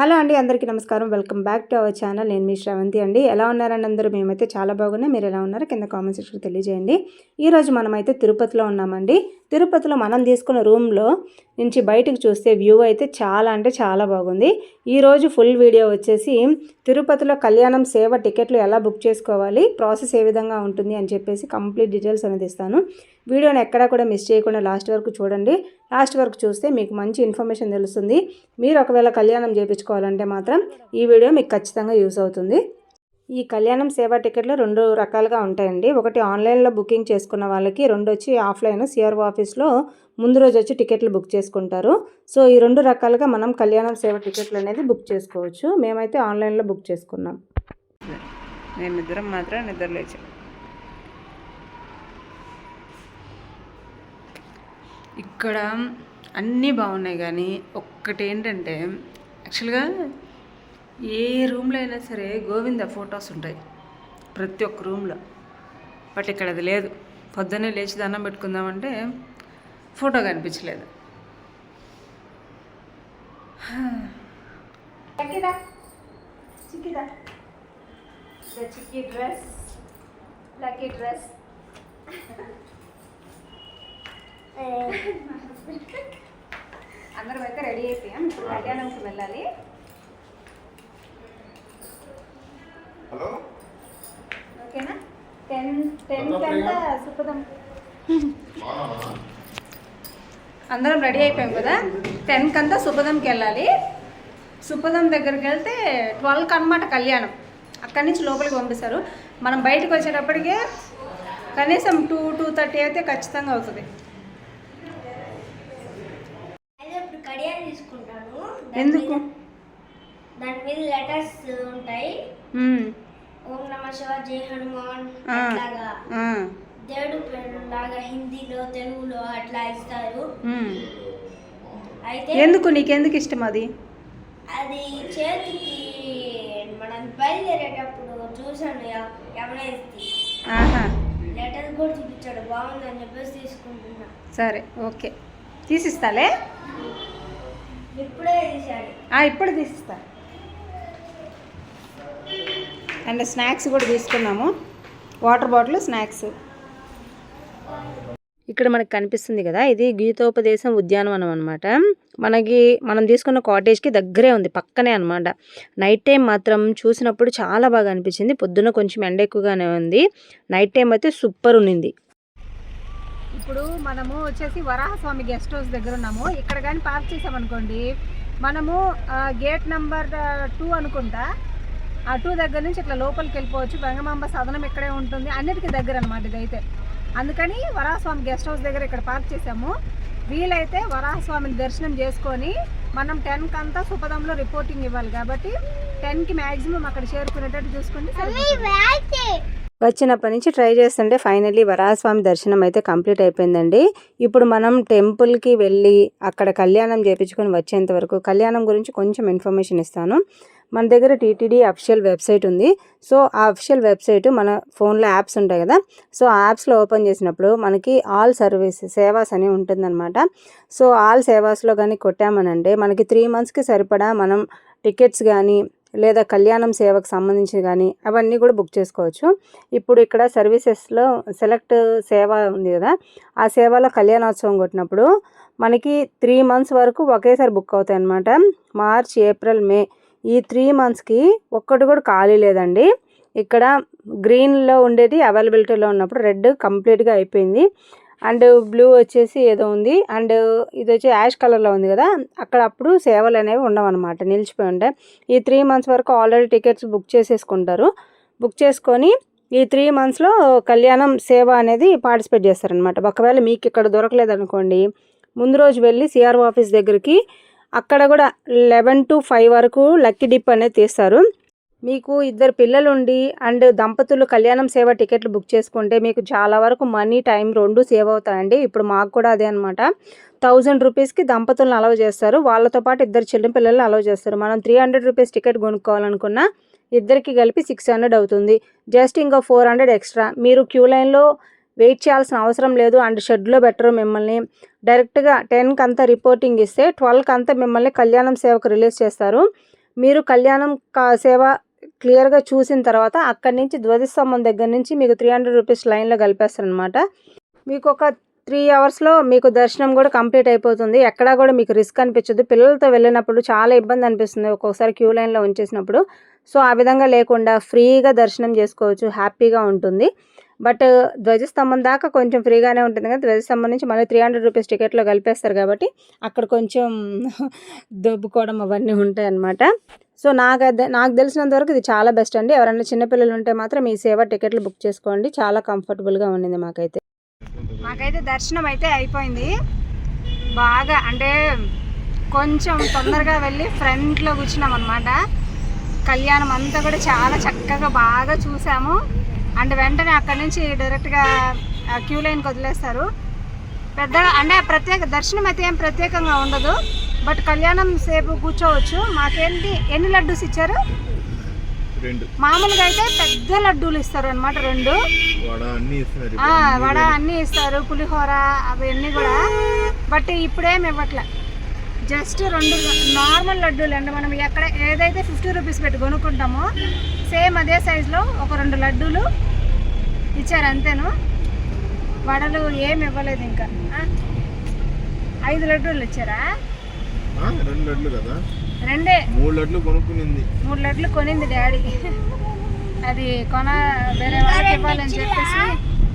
Hello అండి అందరికీ నమస్కారం. Welcome back to our channel. నేను మీ శ్రవంతి అండి. ఎలా ఉన్నారని అందరూ? మేమైతే చాలా బాగున్నాం. మీరు ఎలా ఉన్నారో కింద కామెంట్ సెక్షన్లో తెలియజేయండి. ఈరోజు మనమైతే తిరుపతిలో ఉన్నామండి. తిరుపతిలో మనం తీసుకున్న రూమ్లో నుంచి బయటకు చూస్తే వ్యూ అయితే చాలా అంటే చాలా బాగుంది. ఈరోజు ఫుల్ వీడియో వచ్చేసి తిరుపతిలో కళ్యాణం సేవ టికెట్లు ఎలా బుక్ చేసుకోవాలి ప్రాసెస్ ఏ విధంగా ఉంటుంది అని చెప్పేసి కంప్లీట్ డీటెయిల్స్ అనేది ఇస్తాను. వీడియోని ఎక్కడా కూడా మిస్ చేయకుండా లాస్ట్ వరకు చూడండి. లాస్ట్ వరకు చూస్తే మీకు మంచి ఇన్ఫర్మేషన్ తెలుస్తుంది. మీరు ఒకవేళ కళ్యాణం చేయించుకోవాలంటే మాత్రం ఈ వీడియో మీకు ఖచ్చితంగా యూస్ అవుతుంది. ఈ కళ్యాణం సేవా టికెట్లు రెండు రకాలుగా ఉంటాయండి. ఒకటి ఆన్లైన్లో బుకింగ్ చేసుకున్న వాళ్ళకి రెండు వచ్చి ఆఫ్లైన్ సిఆర్ఓ ఆఫీస్లో ముందు రోజు వచ్చి టికెట్లు బుక్ చేసుకుంటారు. సో ఈ రెండు రకాలుగా మనం కళ్యాణం సేవ టికెట్లు అనేది బుక్ చేసుకోవచ్చు. మేమైతే ఆన్లైన్లో బుక్ చేసుకున్నాం. మేమిద్దరం మాత్రం నిద్రలేచాం ఇక్కడ అన్నీ బాగున్నాయి కానీ ఒక్కటేంటంటే యాక్చువల్గా ఏ రూమ్లో అయినా సరే గోవింద ఫొటోస్ ఉంటాయి. ప్రతి ఒక్క రూమ్లో. బట్ ఇక్కడ అది లేదు. పొద్దున్నే లేచి దండం పెట్టుకుందామంటే ఫోటో కనిపించలేదు. చిక్కి డ్రెస్. Lucky dress. అందరం అయితే రెడీ అయిపోయాం. ఇప్పుడు కళ్యాణంకి వెళ్ళాలి. అందరం రెడీ అయిపోయాం కదా? టెన్కి అంతా సుపదంకి వెళ్ళాలి. సుపదం దగ్గరికి వెళ్తే ట్వెల్వ్కి అనమాట కళ్యాణం. అక్కడి నుంచి లోపలికి పంపిస్తారు. మనం బయటకు వచ్చేటప్పటికే కనీసం టూ టూ థర్టీ అయితే ఖచ్చితంగా అవుతుంది. ఎందుకు? దాని మీద లెటర్స్ ఉంటాయి. ఓం నమ శివ జై హనుమాన్. అట్లాగా. దేవుడు లాగా హిందీలో తెలుగులో అట్లా ఇస్తారు. అయితే ఎందుకు నీకెందుకు ఇష్టం అది? అది చేతికి మనం బయలుదేరేటప్పుడు చూసాను ఆహా. లెటర్స్ కూడా చూపించాడు బాగుందని చెప్పేసి తీసుకుంటున్నా. సరే ఓకే. తీసిస్తాలే? ఇప్పుడే తీశాడు. ఆ, ఇప్పుడు తీసిస్తా. అండ్ స్నాక్స్ కూడా తీసుకున్నాము. Water bottle snacks. ఇక్కడ మనకు కనిపిస్తుంది కదా ఇది గీతోపదేశం ఉద్యానవనం అనమాట మనకి మనం తీసుకున్న కాటేజ్కి దగ్గరే ఉంది పక్కనే అనమాట నైట్ టైం మాత్రం చూసినప్పుడు చాలా బాగా అనిపించింది. పొద్దున్న కొంచెం ఎండ ఎక్కువగానే ఉంది. నైట్ టైం అయితే సూపర్ ఉన్నింది. ఇప్పుడు మనము వచ్చేసి వరాహస్వామి గెస్ట్ హౌస్ దగ్గర ఉన్నాము. ఇక్కడ కానీ పార్క్ చేసామనుకోండి మనము గేట్ నెంబర్ టూ అనుకుంటా. ఆ టూ దగ్గర నుంచి ఇట్లా లోపలికి వెళ్ళిపోవచ్చు. వెంగమాంబ సదనం ఇక్కడే ఉంటుంది. అన్నిటికీ దగ్గర అనమాట ఇదైతే. అందుకని వరాహస్వామి గెస్ట్ హౌస్ దగ్గర ఇక్కడ పార్క్ చేసాము వీలైతే వరాహస్వామిని దర్శనం చేసుకొని మనం టెన్కి అంతా సుపదంలో రిపోర్టింగ్ ఇవ్వాలి కాబట్టి టెన్కి మ్యాక్సిమం అక్కడ చేరుకునేటట్టు చూసుకుంటే వచ్చినప్పటి నుంచి ట్రై చేస్తుంటే ఫైనల్లీ వరాహస్వామి దర్శనం అయితే కంప్లీట్ అయిపోయిందండి. ఇప్పుడు మనం టెంపుల్కి వెళ్ళి అక్కడ కళ్యాణం చేపించుకొని వచ్చేంత వరకు కళ్యాణం గురించి కొంచెం ఇన్ఫర్మేషన్ ఇస్తాను. మన దగ్గర టీటీడీ అఫిషియల్ వెబ్సైట్ ఉంది. సో ఆ అఫిషియల్ వెబ్సైట్ మన ఫోన్లో యాప్స్ ఉంటాయి కదా. సో ఆ యాప్స్లో ఓపెన్ చేసినప్పుడు మనకి ఆల్ సర్వీస్ సేవాస్ అని ఉంటుందన్నమాట. సో ఆల్ సేవాస్లో కానీ కొట్టామనంటే మనకి త్రీ మంత్స్కి సరిపడా మనం టికెట్స్ కానీ లేదా కళ్యాణం సేవకు సంబంధించి కానీ అవన్నీ కూడా బుక్ చేసుకోవచ్చు. ఇప్పుడు ఇక్కడ సర్వీసెస్లో సెలెక్ట్ సేవ ఉంది కదా. ఆ సేవలో కళ్యాణోత్సవం కొట్టినప్పుడు మనకి త్రీ మంత్స్ వరకు ఒకేసారి బుక్ అవుతాయి అన్నమాట మార్చ్ ఏప్రిల్ మే ఈ త్రీ మంత్స్కి ఒక్కటి కూడా ఖాళీ లేదండి. ఇక్కడ గ్రీన్లో ఉండేది అవైలబిలిటీలో ఉన్నప్పుడు రెడ్ కంప్లీట్గా అయిపోయింది. అండ్ బ్లూ వచ్చేసి ఏదో ఉంది. అండ్ ఇది వచ్చి యాష్ కలర్లో ఉంది కదా. అక్కడ అప్పుడు సేవలు అనేవి ఉండవన్నమాట. నిలిచిపోయి ఉంటాయి ఈ త్రీ మంత్స్ వరకు ఆల్రెడీ టికెట్స్ బుక్ చేసేసుకుంటారు. బుక్ చేసుకొని ఈ త్రీ మంత్స్లో కళ్యాణం సేవ అనేది పార్టిసిపేట్ చేస్తారనమాట ఒకవేళ మీకు ఇక్కడ దొరకలేదనుకోండి ముందు రోజు వెళ్ళి సిఆర్ఓ ఆఫీస్ దగ్గరికి అక్కడ కూడా లెవెన్ టు ఫైవ్ వరకు లక్కీ డిప్ అనేది తీస్తారు. మీకు ఇద్దరు పిల్లలు ఉండి అండ్ దంపతులు కళ్యాణం సేవ టికెట్లు బుక్ చేసుకుంటే మీకు చాలా వరకు మనీ టైం రెండు సేవ్ అవుతాయండి. ఇప్పుడు మాకు కూడా అదే అనమాట థౌజండ్ రూపీస్కి దంపతులను అలవ్ చేస్తారు. వాళ్ళతో పాటు ఇద్దరు చిన్న పిల్లల్ని అలౌ చేస్తారు. మనం త్రీ హండ్రెడ్ రూపీస్ టికెట్ కొనుక్కోవాలనుకున్నా ఇద్దరికి కలిపి సిక్స్ హండ్రెడ్ అవుతుంది. జస్ట్ ఇంకా ఫోర్ హండ్రెడ్ ఎక్స్ట్రా. మీరు క్యూ లైన్లో వెయిట్ చేయాల్సిన అవసరం లేదు అండ్ షెడ్లో పెట్టరు మిమ్మల్ని డైరెక్ట్గా టెన్కి అంతా రిపోర్టింగ్ ఇస్తే ట్వెల్వ్కి అంతా మిమ్మల్ని కళ్యాణం సేవకు రిలీజ్ చేస్తారు. మీరు కళ్యాణం కా సేవ క్లియర్గా చూసిన తర్వాత అక్కడి నుంచి ధ్వజస్తంభం దగ్గర నుంచి మీకు త్రీ హండ్రెడ్ రూపీస్ లైన్లో కలిపేస్తారనమాట మీకు ఒక త్రీ అవర్స్లో మీకు దర్శనం కూడా కంప్లీట్ అయిపోతుంది. ఎక్కడా కూడా మీకు రిస్క్ అనిపించదు. పిల్లలతో వెళ్ళినప్పుడు చాలా ఇబ్బంది అనిపిస్తుంది ఒక్కొక్కసారి క్యూ లైన్లో ఉంచేసినప్పుడు. సో ఆ విధంగా లేకుండా ఫ్రీగా దర్శనం చేసుకోవచ్చు. హ్యాపీగా ఉంటుంది. బట్ ధ్వజస్తంభం దాకా కొంచెం ఫ్రీగానే ఉంటుంది కదా. ధ్వజస్తంభం నుంచి మళ్ళీ త్రీ హండ్రెడ్ రూపీస్ టికెట్లో కలిపేస్తారు కాబట్టి అక్కడ కొంచెం దొబ్బుకోవడం అవన్నీ ఉంటాయి అన్నమాట సో నాకు నాకు తెలిసినంత వరకు ఇది చాలా బెస్ట్ అండి. ఎవరైనా చిన్నపిల్లలు ఉంటే మాత్రం ఈ సేవ టికెట్లు బుక్ చేసుకోండి. చాలా కంఫర్టబుల్గా ఉండింది మాకైతే. మాకైతే దర్శనం అయితే అయిపోయింది. బాగా అంటే కొంచెం తొందరగా వెళ్ళి ఫ్రంట్లో కూర్చున్నాం అనమాట కళ్యాణం అంతా కూడా చాలా చక్కగా బాగా చూసాము. అండ్ వెంటనే అక్కడి నుంచి డైరెక్ట్గా క్యూ లైన్కి వదిలేస్తారు. పెద్దగా అంటే ప్రత్యేక దర్శనం అయితే ఏం ప్రత్యేకంగా ఉండదు. బట్ కళ్యాణం సేపు కూర్చోవచ్చు. మాకేంటి ఎన్ని లడ్డూస్ ఇచ్చారు? మామూలుగా అయితే పెద్ద లడ్డూలు ఇస్తారు అనమాట రెండు వడ అన్నీ ఇస్తారు పులిహోర అవన్నీ కూడా. బట్ ఇప్పుడేం ఇవ్వట్లే. జస్ట్ రెండు నార్మల్ లడ్డూలు అండి. మనం ఎక్కడ ఏదైతే ఫిఫ్టీ రూపీస్ పెట్టి కొనుక్కుంటామో సేమ్ అదే సైజులో ఒక రెండు లడ్డూలు. ఇచ్చారు అంతేను. వడలు ఏమి ఇవ్వలేదు ఇంకా? ఐదు లడ్డూలు ఇచ్చారా? రెండు లడ్లు కదా. రెండే. మూడు లడ్లు కొనుక్కునింది. మూడు లడ్లు కొనింది డాడీ. అది కొన వేరే వాళ్ళకి ఇవ్వాలని చెప్పేసి.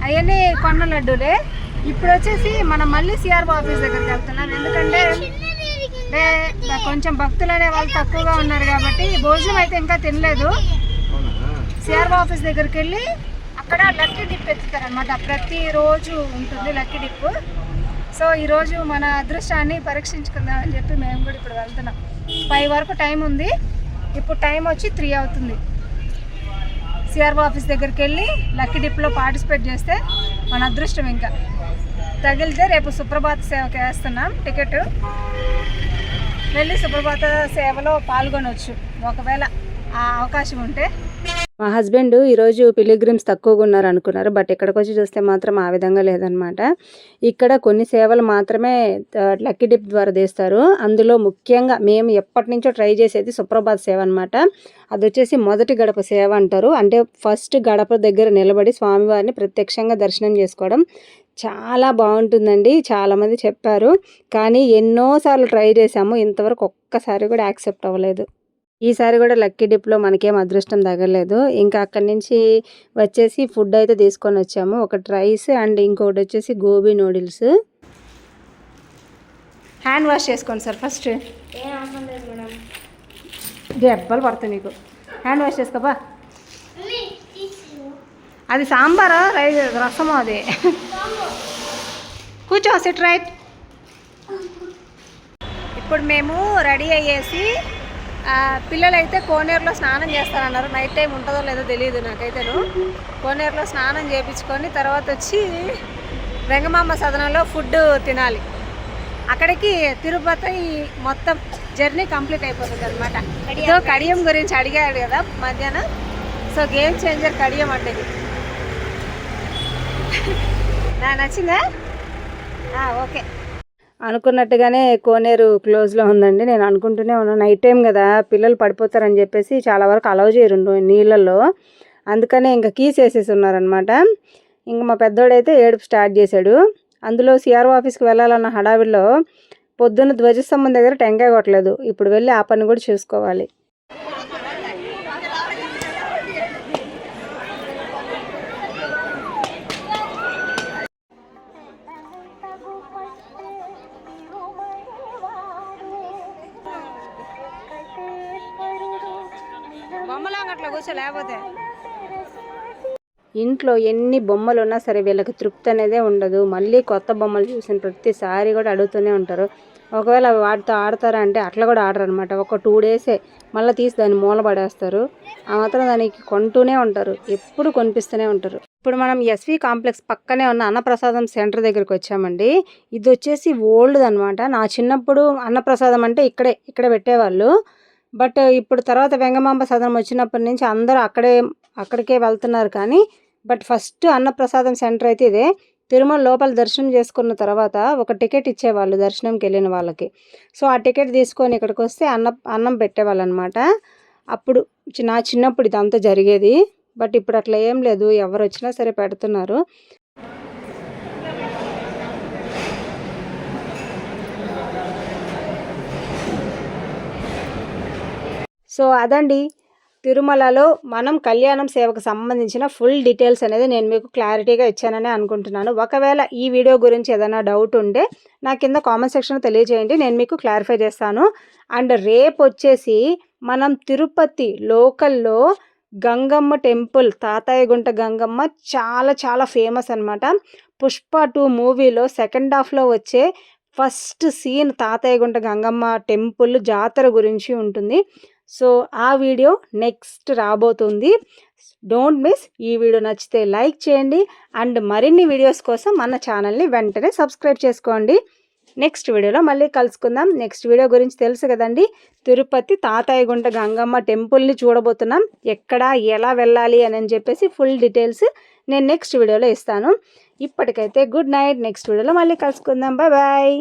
అవన్నీ కొన్న లడ్డూలే. ఇప్పుడు వచ్చేసి మనం మళ్ళీ సిఆర్ ఆఫీస్ దగ్గరికి వెళ్తున్నాం ఎందుకంటే కొంచెం భక్తులు అనే వాళ్ళు తక్కువగా ఉన్నారు కాబట్టి భోజనం అయితే ఇంకా తినలేదు. అవునా? సిఆర్ ఆఫీస్ దగ్గరికి వెళ్ళి అక్కడ లక్కీ డిప్ ఎత్తుతారనమాట ప్రతిరోజు ఉంటుంది లక్కీ డిప్. సో ఈరోజు మన అదృష్టాన్ని పరీక్షించుకుందాం అని చెప్పి మేము కూడా ఇప్పుడు వెళ్తున్నాం. ఫైవ్ వరకు టైం ఉంది. ఇప్పుడు టైం వచ్చి త్రీ అవుతుంది. సిఆర్ఓ ఆఫీస్ దగ్గరికి వెళ్ళి లక్కీ డిప్లో పార్టిసిపేట్ చేస్తే మన అదృష్టం ఇంకా. తగిలితే రేపు సుప్రభాత సేవకి వేస్తున్నాం టికెట్. వెళ్ళి సుప్రభాత సేవలో పాల్గొనవచ్చు ఒకవేళ ఆ అవకాశం ఉంటే మా హస్బెండ్ ఈరోజు పిలిగ్రిమ్స్ తక్కువగా ఉన్నారు అనుకున్నారు బట్ ఇక్కడికి వచ్చి చూస్తే మాత్రం ఆ విధంగా లేదనమాట. ఇక్కడ కొన్ని సేవలు మాత్రమే లక్కీ డిప్ ద్వారా తీస్తారు అందులో ముఖ్యంగా మేము ఎప్పటి నుంచో ట్రై చేసేది సుప్రభాత్ సేవ అనమాట అది వచ్చేసి మొదటి గడప సేవ అంటారు. అంటే ఫస్ట్ గడప దగ్గర నిలబడి స్వామివారిని ప్రత్యక్షంగా దర్శనం చేసుకోవడం చాలా బాగుంటుందండి చాలామంది చెప్పారు. కానీ ఎన్నోసార్లు ట్రై చేశాము ఇంతవరకు ఒక్కసారి కూడా యాక్సెప్ట్ అవ్వలేదు. ఈసారి కూడా లక్కీ డిప్లో మనకేం అదృష్టం తగలేదు. ఇంకా అక్కడి నుంచి వచ్చేసి ఫుడ్ అయితే తీసుకొని వచ్చాము. ఒకటి రైస్ అండ్ ఇంకొకటి వచ్చేసి గోబీ నూడిల్స్. హ్యాండ్ వాష్ చేసుకోండి సార్ ఫస్ట్. దెబ్బలు పడతాయి మీకు. హ్యాండ్ వాష్ చేసుకోబా అది సాంబారా? రైస్ రసము అది? కూర్చో సిట్ రైట్. ఇప్పుడు మేము రెడీ అయ్యేసి పిల్లలైతే కోనేరులో స్నానం చేస్తారన్నారు నైట్ టైం ఉంటుందో లేదో తెలియదు నాకైతేను. కోనేరులో స్నానం చేయించుకొని తర్వాత వచ్చి వెంగమాంబ సదనంలో ఫుడ్ తినాలి. అక్కడికి తిరుపతి మొత్తం జర్నీ కంప్లీట్ అయిపోతుంది అనమాట ఇదో కడియం గురించి అడిగాడు కదా మధ్యాహ్నం. సో గేమ్ చేంజర్ కడియం అంటే. నా నచ్చిందా? ఓకే. అనుకున్నట్టుగానే కోనేరు క్లోజ్లో ఉందండి. నేను అనుకుంటూనే ఉన్నాను. నైట్ టైం కదా పిల్లలు పడిపోతారని చెప్పేసి చాలా వరకు అలౌ చేయరు నీళ్ళల్లో. అందుకనే ఇంకా కీస్ వేసేసి ఉన్నారనమాట ఇంకా మా పెద్దోడైతే ఏడుపు స్టార్ట్ చేశాడు. అందులో సిఆర్ఓ ఆఫీస్కి వెళ్ళాలన్న హడావిడిలో పొద్దున్న ధ్వజస్తంభం దగ్గర టెంకాయ కొట్టలేదు. ఇప్పుడు వెళ్ళి ఆ పని కూడా చూసుకోవాలి. కూర్చో లేకపోతే. ఇంట్లో ఎన్ని బొమ్మలు ఉన్నా సరే వీళ్ళకి తృప్తి అనేదే ఉండదు. మళ్ళీ కొత్త బొమ్మలు చూసిన ప్రతిసారి కూడా అడుగుతూనే ఉంటారు. ఒకవేళ వాటితో ఆడతారా అంటే అట్లా కూడా ఆడరు అనమాట ఒక టూ డేసే మళ్ళీ తీసి దాన్ని మూల పడేస్తారు. ఆ మాత్రం దానికి కొంటూనే ఉంటారు. ఎప్పుడు కొనిపిస్తూనే ఉంటారు. ఇప్పుడు మనం ఎస్వి కాంప్లెక్స్ పక్కనే ఉన్న అన్నప్రసాదం సెంటర్ దగ్గరికి వచ్చామండి. ఇది వచ్చేసి ఓల్డ్ అనమాట నా చిన్నప్పుడు అన్నప్రసాదం అంటే ఇక్కడే ఇక్కడే పెట్టేవాళ్ళు. బట్ ఇప్పుడు తర్వాత వెంగమాంబ సదనం వచ్చినప్పటి నుంచి అందరూ అక్కడే అక్కడికే వెళ్తున్నారు కానీ బట్ ఫస్ట్ అన్నప్రసాదం సెంటర్ అయితే ఇదే. తిరుమల లోపల దర్శనం చేసుకున్న తర్వాత ఒక టికెట్ ఇచ్చేవాళ్ళు దర్శనంకి వెళ్ళిన వాళ్ళకి. సో ఆ టికెట్ తీసుకొని ఇక్కడికి వస్తే అన్న అన్నం పెట్టేవాళ్ళు అనమాట అప్పుడు నా చిన్నప్పుడు ఇదంతా జరిగేది. బట్ ఇప్పుడు అట్లా ఏం లేదు. ఎవరు వచ్చినా సరే పెడుతున్నారు. సో అదండి. తిరుమలలో మనం కళ్యాణం సేవకు సంబంధించిన ఫుల్ డీటెయిల్స్ అనేది నేను మీకు క్లారిటీగా ఇచ్చానని అనుకుంటున్నాను. ఒకవేళ ఈ వీడియో గురించి ఏదైనా డౌట్ ఉంటే నా కింద కామెంట్ సెక్షన్ తెలియజేయండి. నేను మీకు క్లారిఫై చేస్తాను. అండ్ రేపు వచ్చేసి మనం తిరుపతి లోకల్లో గంగమ్మ టెంపుల్ తాతయ్యగుంట గంగమ్మ చాలా చాలా ఫేమస్ అనమాట పుష్ప టూ మూవీలో సెకండ్ హాఫ్లో వచ్చే first scene Tatayyagunta Gangamma temple జాతర గురించి ఉంటుంది. సో ఆ వీడియో నెక్స్ట్ రాబోతుంది. డోంట్ మిస్ ఈ వీడియో నచ్చితే లైక్ చేయండి అండ్ మరిన్ని వీడియోస్ కోసం మన ఛానల్ని వెంటనే సబ్స్క్రైబ్ చేసుకోండి. నెక్స్ట్ వీడియోలో మళ్ళీ కలుసుకుందాం. నెక్స్ట్ వీడియో గురించి తెలుసు కదండి. తిరుపతి తాతయ్యగుంట గంగమ్మ టెంపుల్ని చూడబోతున్నాం. ఎక్కడ ఎలా వెళ్ళాలి అని అని చెప్పేసి ఫుల్ డీటెయిల్స్ నేను నెక్స్ట్ వీడియోలో ఇస్తాను. ఇప్పటికైతే గుడ్ నైట్. నెక్స్ట్ వీడియోలో మళ్ళీ కలుసుకుందాం. Bye bye.